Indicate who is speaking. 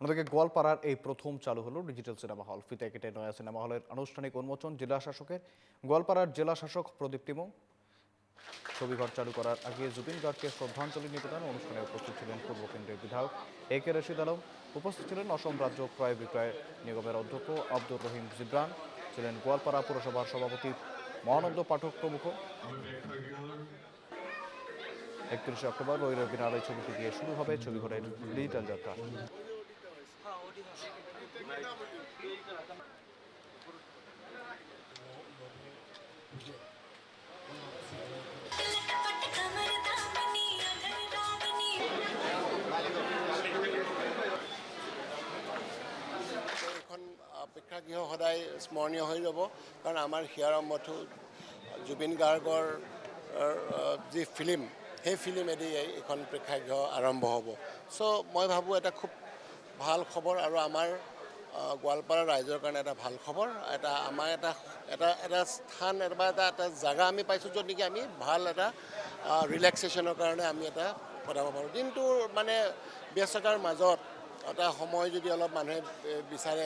Speaker 1: অন্যদিকে গোয়ালপাড়ার এই প্রথম চালু হলো ডিজিটাল সিনেমা হল। ফিতে কেটে নয়া সিনেমা হলের আনুষ্ঠানিক উন্মোচন জেলা শাসকের গোয়ালপাড়ার জেলা শাসক প্রদীপ টিমো। ছবিঘর চালু করার আগে জুবিন গার্গকে শ্রদ্ধাঞ্জলি নিবেদন। অনুষ্ঠানে উপস্থিত ছিলেন পূর্ব কেন্দ্রের বিধায়ক এ কে রশিদ আলম। উপস্থিত ছিলেন অসম রাজ্য ক্রয় বিক্রয় নিগমের অধ্যক্ষ আব্দুর রহিম জিব্রান। ছিলেন গোয়ালপাড়া পুরসভার সভাপতি মহানন্দ পাঠক প্রমুখ। একত্রিশে অক্টোবর রবি রবিনার এই ছবিটি দিয়ে শুরু হবে ছবিঘরের ডিজিটাল যাত্রা।
Speaker 2: এখন প্ৰেক্ষাগৃহ সদায় স্মৰণীয় হৈ যাব কাৰণ আমাৰ হিয়াৰ আৰম্ভটো জুবিন গাৰ্গৰ যি ফিল্ম, সেই ফিল্মেদি এইখন প্ৰেক্ষাগৃহ আৰম্ভ হ'ব। চ' মই ভাবোঁ এটা খুব ভালো খবৰ আৰু আমাৰ গোৱালপাৰা ৰাইজৰ কাৰণে এটা ভালো খবৰ, এটা আমাৰ এটা এটা এটা স্থান বা এটা এটা জেগা আমি পাইছোঁ য'ত নেকি আমি ভালো এটা ৰিলেক্সেশ্যনৰ কাৰণে আমি এটা কটাব পাৰোঁ। দিনটোৰ মানে ব্যস্ততাৰ মাজত এটা সময় যদি অলপ মানুহে বিচাৰে